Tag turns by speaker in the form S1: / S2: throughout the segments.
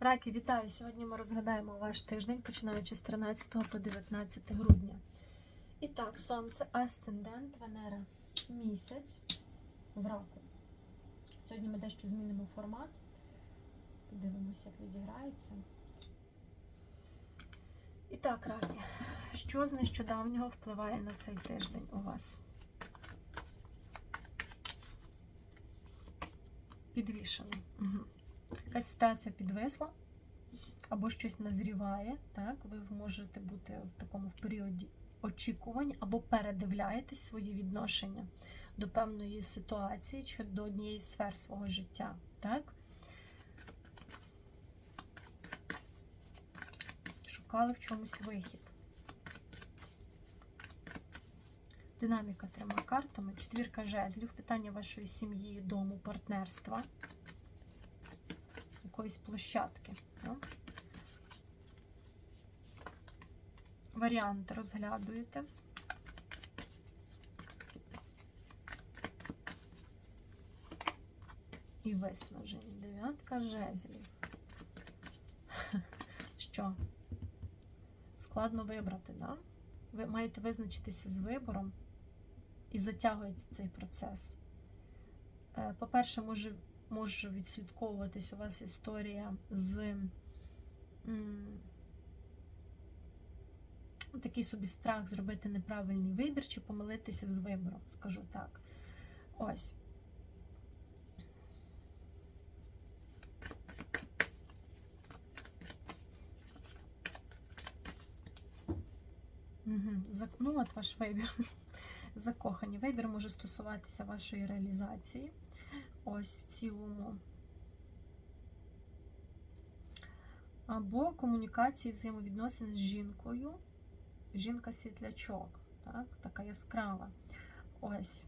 S1: Раки, вітаю! Сьогодні ми розглядаємо ваш тиждень, починаючи з 13 по 19 грудня. І так, сонце, асцендент, Венера, місяць в раку. Сьогодні ми дещо змінимо формат. Подивимося, як відіграється. І так, раки, що з нещодавнього впливає на цей тиждень у вас? Підвішено. Угу. Якась ситуація підвисла, або щось назріває, так? Ви можете бути в такому періоді очікувань, або передивляєтесь свої відношення до певної ситуації чи до однієї сфер свого життя. Так? Шукали в чомусь вихід. Динаміка трьома картами, четвірка жезлів, питання вашої сім'ї, дому, партнерства якоїсь площадки. Да? Варіанти розглядуєте. І виснажені. Дев'ятка жезлів. Що? Складно вибрати, да? Ви маєте визначитися з вибором і затягується цей процес. Е, По-перше, може може відслідковуватись у вас історія з такий собі страх зробити неправильний вибір чи помилитися з вибором, скажу так. Ось. Ну, от ваш вибір. Закохані. Вибір може стосуватися вашої реалізації. Ось в цілому. Або комунікації взаємовідносин з жінкою. Жінка світлячок, так? така яскрава. Ось.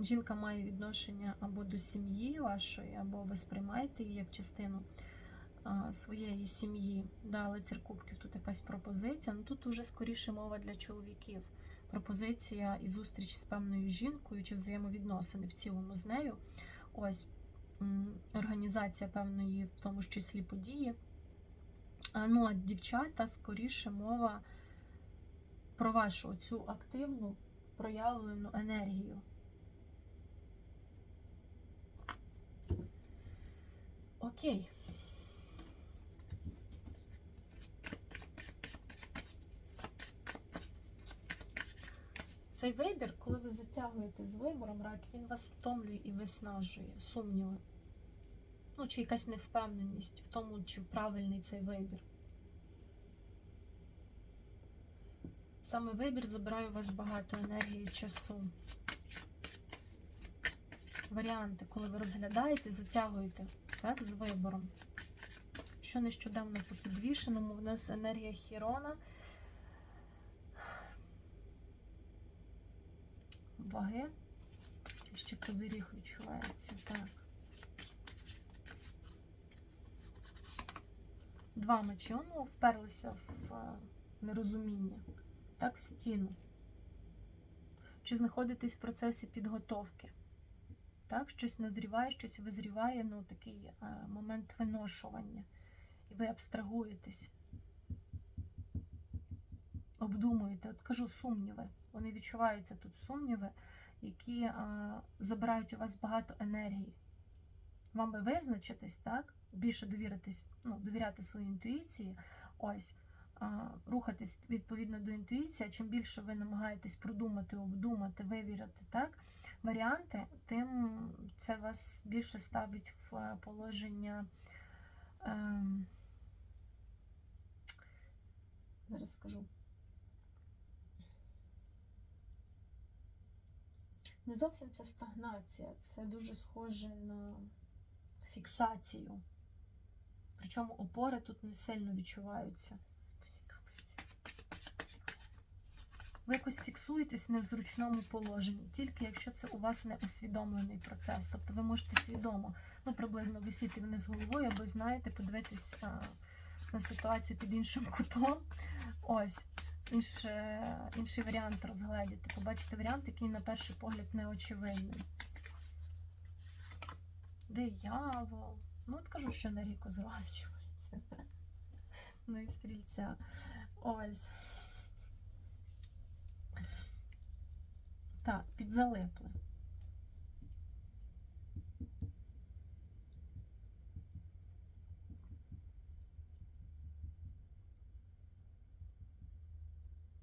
S1: Жінка має відношення або до сім'ї вашої, або ви сприймаєте її як частину а, своєї сім'ї. Да, лицар кубків тут якась пропозиція. Ну тут уже скоріше мова для чоловіків пропозиція і зустріч з певною жінкою чи взаємовідносини в цілому з нею. Ось організація певної, в тому числі події. Ну, а дівчата, скоріше мова про вашу цю активну проявлену енергію. Окей. Цей вибір, коли ви затягуєте з вибором рак, він вас втомлює і виснажує, сумніви. Ну, чи якась невпевненість в тому, чи правильний цей вибір. Саме вибір забирає у вас багато енергії і часу. Варіанти, коли ви розглядаєте, затягуєте так, з вибором. Що нещодавно по підвішеному, в нас енергія Хірона. Ваги. Ще козиріг відчувається. Так. Два мечі. Ну, вперлися в нерозуміння. Так, в стіну. Чи знаходитесь в процесі підготовки? Так, щось назріває, щось визріває, ну, такий а, момент виношування. І ви абстрагуєтесь. Обдумуєте, от кажу, сумніви. Вони відчуваються тут сумніви, які а, забирають у вас багато енергії. Вам би визначитись, так? Більше довіритись, ну, довіряти своїй інтуїції, ось, а, рухатись відповідно до інтуїції. Чим більше ви намагаєтесь продумати, обдумати, вивірити так, варіанти, тим це вас більше ставить в положення. Е, зараз скажу. Не зовсім це стагнація, це дуже схоже на фіксацію. Причому опори тут не сильно відчуваються. Ви якось фіксуєтесь не в зручному положенні, тільки якщо це у вас не усвідомлений процес. Тобто ви можете свідомо ну, приблизно висіти вниз головою, аби знаєте, подивитись а, на ситуацію під іншим кутом. Ось інше, інший варіант розгледіти. Побачите варіант, який на перший погляд не очевидний. диявол. Ну, от кажу, що на рік озолачується. Ну і стрільця. Ось. Так, підзалипли.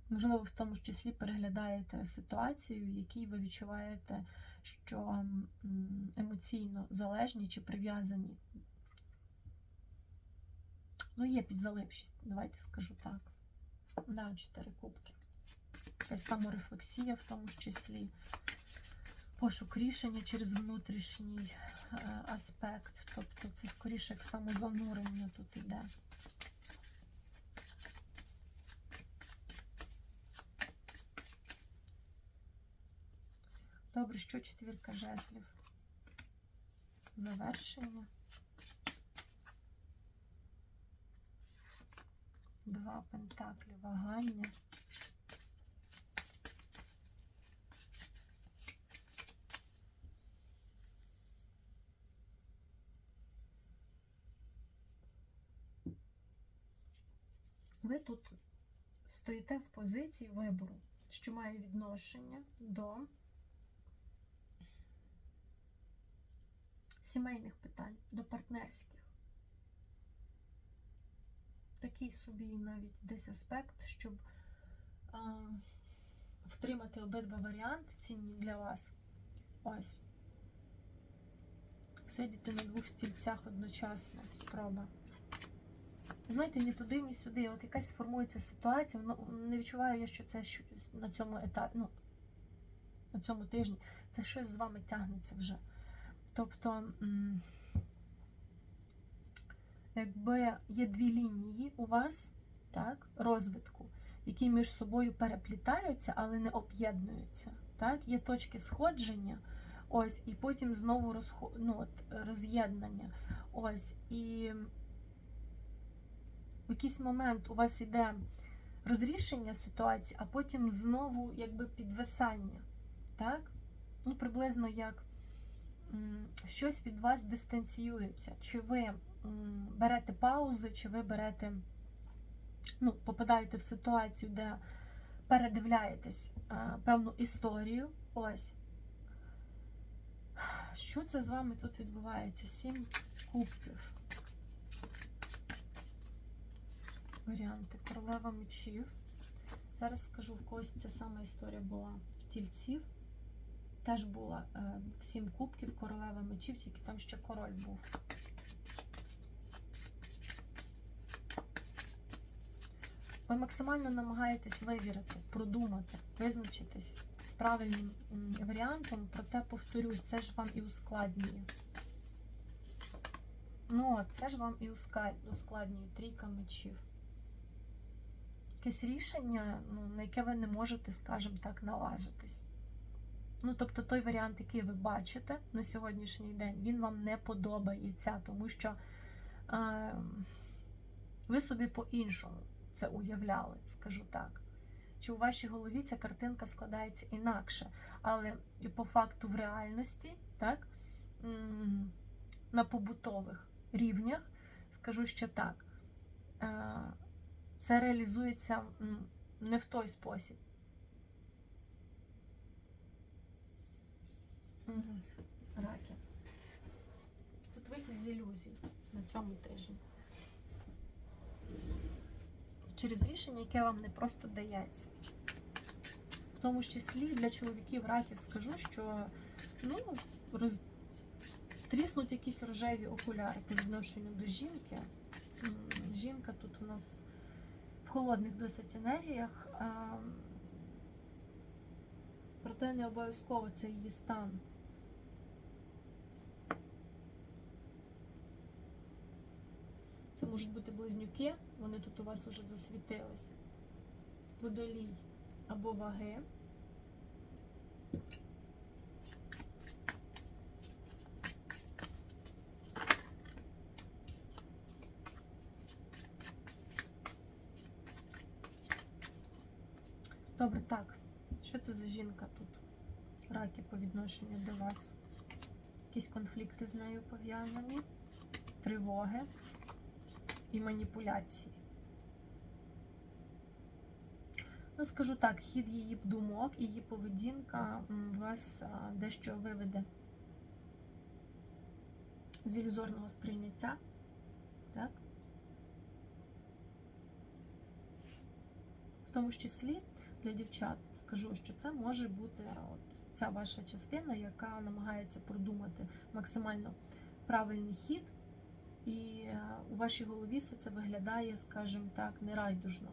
S1: Можливо, в тому числі переглядаєте ситуацію, в якій ви відчуваєте, що емоційно залежні чи прив'язані. Ну, є підзалившість, давайте скажу так. Да, чотири кубки. Якась саморефлексія в тому числі. Пошук рішення через внутрішній е, аспект. Тобто це скоріше як самозанурення тут іде. Добре, що четвірка жезлів? Завершення. Два пентаклі вагання. Ви тут стоїте в позиції вибору, що має відношення до сімейних питань, до партнерських. Такий собі навіть десь аспект, щоб а, втримати обидва варіанти цінні для вас. Ось. Сидіти на двох стільцях одночасно. Спроба. Знаєте, ні туди, ні сюди. От якась сформується ситуація, не відчуваю я, що це на цьому етапі, ну, на цьому тижні, це щось з вами тягнеться вже. Тобто, якби є дві лінії у вас, так, розвитку, які між собою переплітаються, але не об'єднуються. Так? Є точки сходження, ось, і потім знову розхо... ну, от, роз'єднання. Ось, і в якийсь момент у вас іде розрішення ситуації, а потім знову якби підвисання. Так? Ну, приблизно як щось від вас дистанціюється. Чи ви берете паузи, чи ви берете, ну, попадаєте в ситуацію, де передивляєтесь е, певну історію. Ось. Що це з вами тут відбувається? Сім кубків. Варіанти. Королева мечів. Зараз скажу, в когось ця сама історія була в тільців. Теж була е, в сім кубків королева мечів, тільки там ще король був. Ви максимально намагаєтесь вивірити, продумати, визначитись з правильним варіантом, проте повторюсь, це ж вам і ускладнює. Ну, це ж вам і ускладнює трійка мечів. Якесь рішення, ну, на яке ви не можете, скажімо так, наважитись. Ну, тобто той варіант, який ви бачите на сьогоднішній день, він вам не подобається, тому що е, ви собі по-іншому це уявляли, скажу так. Чи у вашій голові ця картинка складається інакше, але і по факту в реальності, так, на побутових рівнях, скажу ще так, е, це реалізується не в той спосіб. Раки. Тут вихід з ілюзій на цьому тижні. Через рішення, яке вам не просто дається. В тому числі для чоловіків раків скажу, що ну, роз... тріснуть якісь рожеві окуляри по відношенню до жінки. Жінка тут у нас в холодних досить енергіях. Проте не обов'язково це її стан. Це можуть бути близнюки, вони тут у вас уже засвітились. Водолій або ваги. Добре, так. Що це за жінка тут? Раки по відношенню до вас. якісь конфлікти з нею пов'язані, тривоги і маніпуляції. Ну, скажу так, хід її думок, її поведінка вас дещо виведе з ілюзорного сприйняття. Так? В тому числі для дівчат скажу, що це може бути от ця ваша частина, яка намагається продумати максимально правильний хід, і е, у вашій голові все це виглядає, скажімо так, нерайдужно.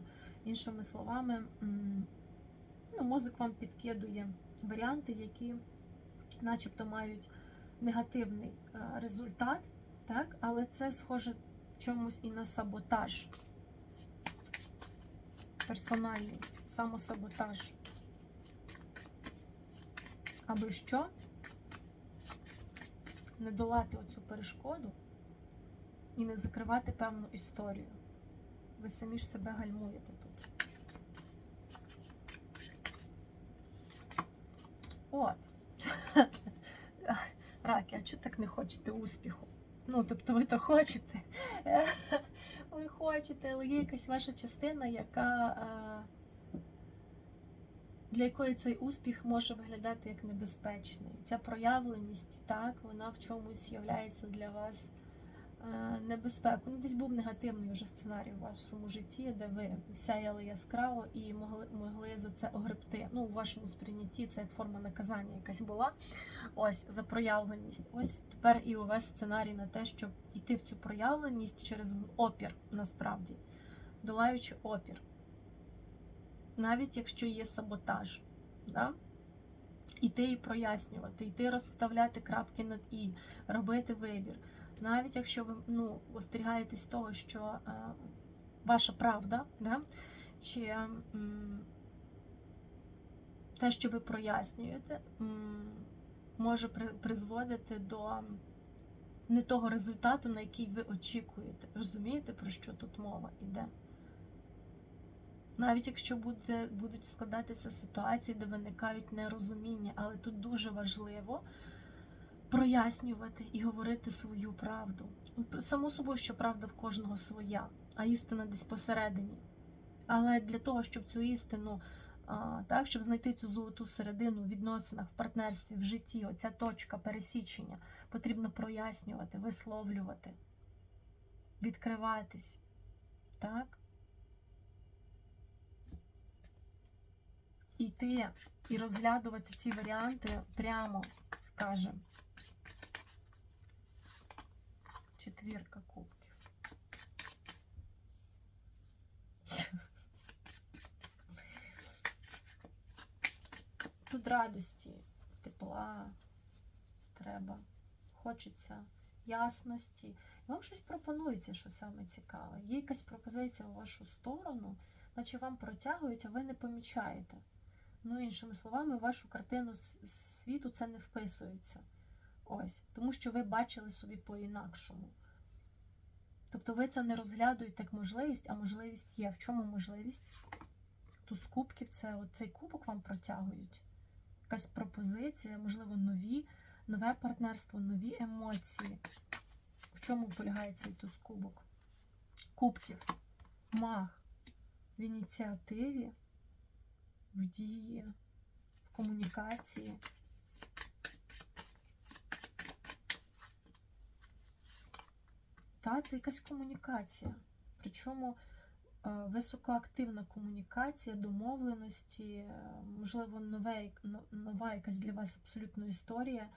S1: Іншими словами, ну, мозок вам підкидує варіанти, які начебто мають негативний е, результат, так? але це схоже в чомусь і на саботаж. Персональний самосаботаж. Аби що? Не долати оцю перешкоду і не закривати певну історію. Ви самі ж себе гальмуєте тут. От. Раки, а чого так не хочете успіху? Ну, тобто ви то хочете. Ви хочете, але є якась ваша частина, яка е, для якої цей успіх може виглядати як небезпечний. Ця проявленість, так, вона в чомусь являється для вас е, небезпекою. Ну, десь був негативний вже сценарій у вашому житті, де ви сяяли яскраво і могли, могли за це огребти. Ну, у вашому сприйнятті це як форма наказання якась була. Ось за проявленість. Ось тепер і у вас сценарій на те, щоб йти в цю проявленість через опір, насправді, долаючи опір. Навіть якщо є саботаж. Да? Іти і прояснювати, йти розставляти крапки над і, робити вибір. Навіть якщо ви ну, остерігаєтесь того, що е, ваша правда, да? чи те, що ви прояснюєте, може при, призводити до не того результату, на який ви очікуєте. Розумієте, про що тут мова йде? Навіть якщо буде, будуть складатися ситуації, де виникають нерозуміння, але тут дуже важливо прояснювати і говорити свою правду. Само собою, що правда в кожного своя, а істина десь посередині. Але для того, щоб цю істину, так, щоб знайти цю золоту середину в відносинах, в партнерстві, в житті, оця точка пересічення, потрібно прояснювати, висловлювати, відкриватись. Так? Іти і розглядувати ці варіанти прямо, скажем. Четвірка кубків. Тут радості, тепла треба, хочеться ясності. Вам щось пропонується, що саме цікаве. Є якась пропозиція в вашу сторону, наче вам протягують, а ви не помічаєте. Ну, іншими словами, в вашу картину світу це не вписується. Ось, тому що ви бачили собі по-інакшому. Тобто ви це не розглядуєте як можливість, а можливість є. В чому можливість? Туз кубків це цей кубок вам протягують. Якась пропозиція, можливо, нові, нове партнерство, нові емоції. В чому полягає цей туз кубок? Кубків, мах в ініціативі, в дії, в комунікації. Та, це якась комунікація. Причому е, високоактивна комунікація, домовленості, е, можливо, нове, нова якась для вас абсолютно історія,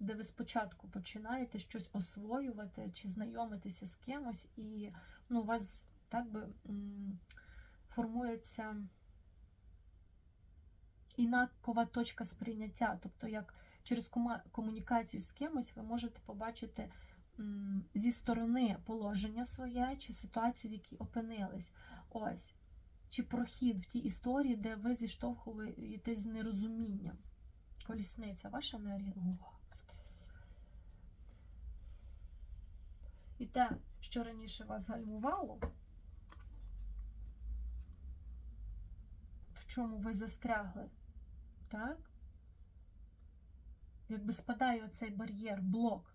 S1: де ви спочатку починаєте щось освоювати чи знайомитися з кимось, і ну, у вас так би формується інакова точка сприйняття. Тобто, як через комунікацію з кимось ви можете побачити зі сторони положення своє чи ситуацію, в якій опинились. Ось. Чи прохід в тій історії, де ви зіштовхуєтесь з нерозумінням. Колісниця, ваша енергія. І те, що раніше вас гальмувало, в чому ви застрягли, так? якби спадає оцей бар'єр, блок.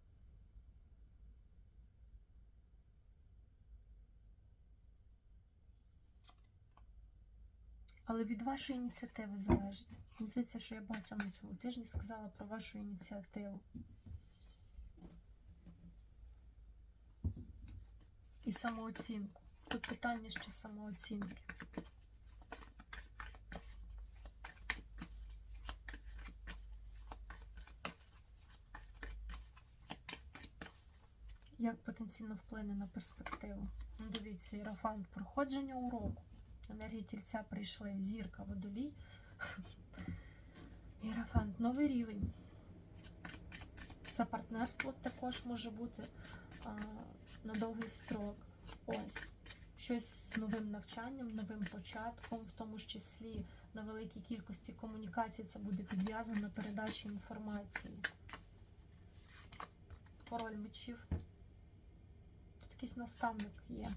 S1: Але від вашої ініціативи залежить. Мені здається, що я багатьом на цьому тижні сказала про вашу ініціативу. І самооцінку. Тут питання ще самооцінки. Як потенційно вплине на перспективу? Ну, Дивіться, Ірафант, проходження уроку. Енергії тільця прийшли. Зірка, водолій. Ірафант, новий рівень. Це партнерство також може бути а, на довгий строк. Ось. Щось з новим навчанням, новим початком, в тому ж числі на великій кількості комунікацій це буде підв'язано на передачі інформації. Король мечів. Якийсь наставник є.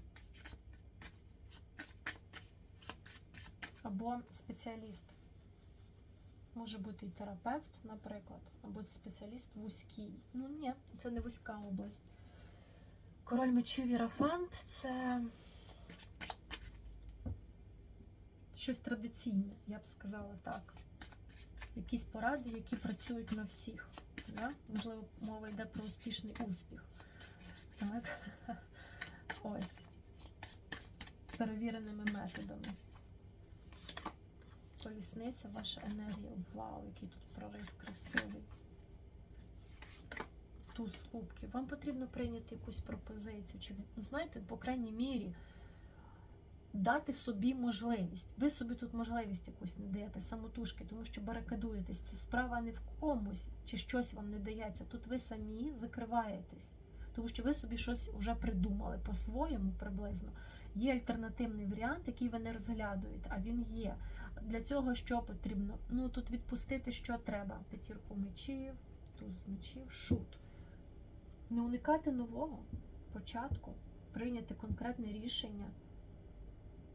S1: Або спеціаліст. Може бути і терапевт, наприклад, або спеціаліст вузький. Ну ні, це не вузька область. Король мечів Єрафант це щось традиційне, я б сказала так. Якісь поради, які працюють на всіх. Да? Можливо, мова йде про успішний успіх. Так. Ось. Перевіреними методами. Колісниця, ваша енергія. Вау, який тут прорив красивий. Туз кубків. Вам потрібно прийняти якусь пропозицію. Чи, знаєте, по крайній мірі, дати собі можливість. Ви собі тут можливість якусь не даєте, самотужки, тому що барикадуєтесь. Це справа не в комусь, чи щось вам не дається. Тут ви самі закриваєтесь. Тому що ви собі щось вже придумали по-своєму приблизно. Є альтернативний варіант, який ви не розглядуєте, а він є. Для цього що потрібно? Ну тут відпустити, що треба. П'ятірку мечів, туз мечів, шут. Не уникати нового початку, прийняти конкретне рішення,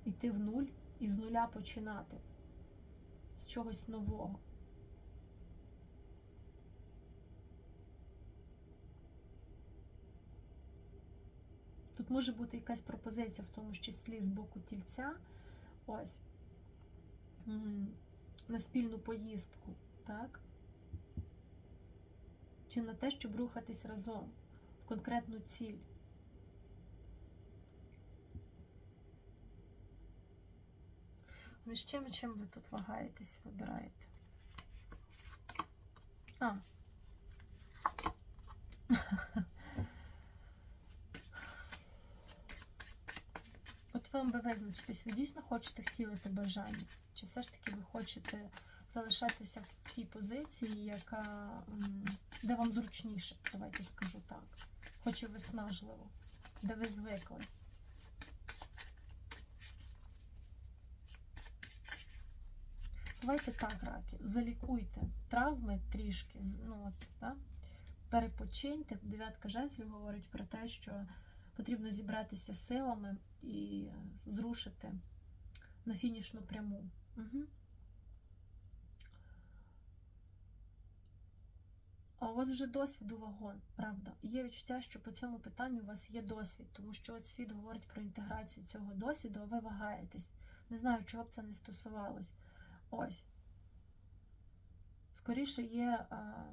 S1: йти в нуль і з нуля починати з чогось нового. Тут може бути якась пропозиція, в тому числі з боку тільця. Ось на спільну поїздку, так? Чи на те, щоб рухатись разом в конкретну ціль. Між чим і чим ви тут вагаєтесь, вибираєте? А. вам би визначитись, ви дійсно хочете втілити бажання? Чи все ж таки ви хочете залишатися в тій позиції, яка де вам зручніше, давайте скажу так. Хоч і виснажливо, де ви звикли. Давайте так, раки, залікуйте травми трішки, ну, от, да? перепочиньте. Дев'ятка жезлів говорить про те, що потрібно зібратися силами і е, зрушити на фінішну пряму. Угу. А у вас вже досвіду вагон, правда. Є відчуття, що по цьому питанню у вас є досвід, тому що от світ говорить про інтеграцію цього досвіду, а ви вагаєтесь. Не знаю, чого б це не стосувалось. Ось. Скоріше є а,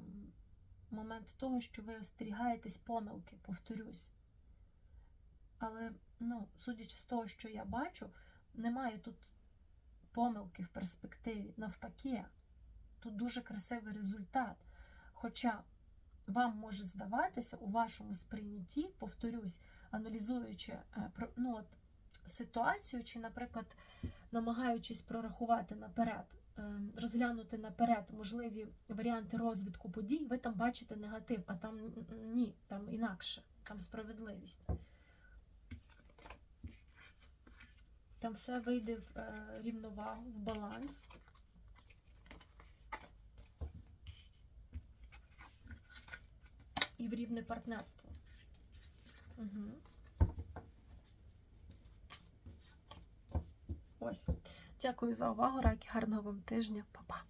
S1: момент того, що ви остерігаєтесь помилки, повторюсь. Але, ну, судячи з того, що я бачу, немає тут помилки в перспективі. Навпаки, тут дуже красивий результат. Хоча вам може здаватися у вашому сприйнятті, повторюсь, аналізуючи е, ну, от, ситуацію, чи, наприклад, намагаючись прорахувати наперед, е, розглянути наперед можливі варіанти розвитку подій, ви там бачите негатив, а там ні, там інакше, там справедливість. Там все вийде в е, рівновагу, в баланс. І в рівне партнерство. Угу. Ось. Дякую за увагу, раки. Гарного вам тижня. Па-па.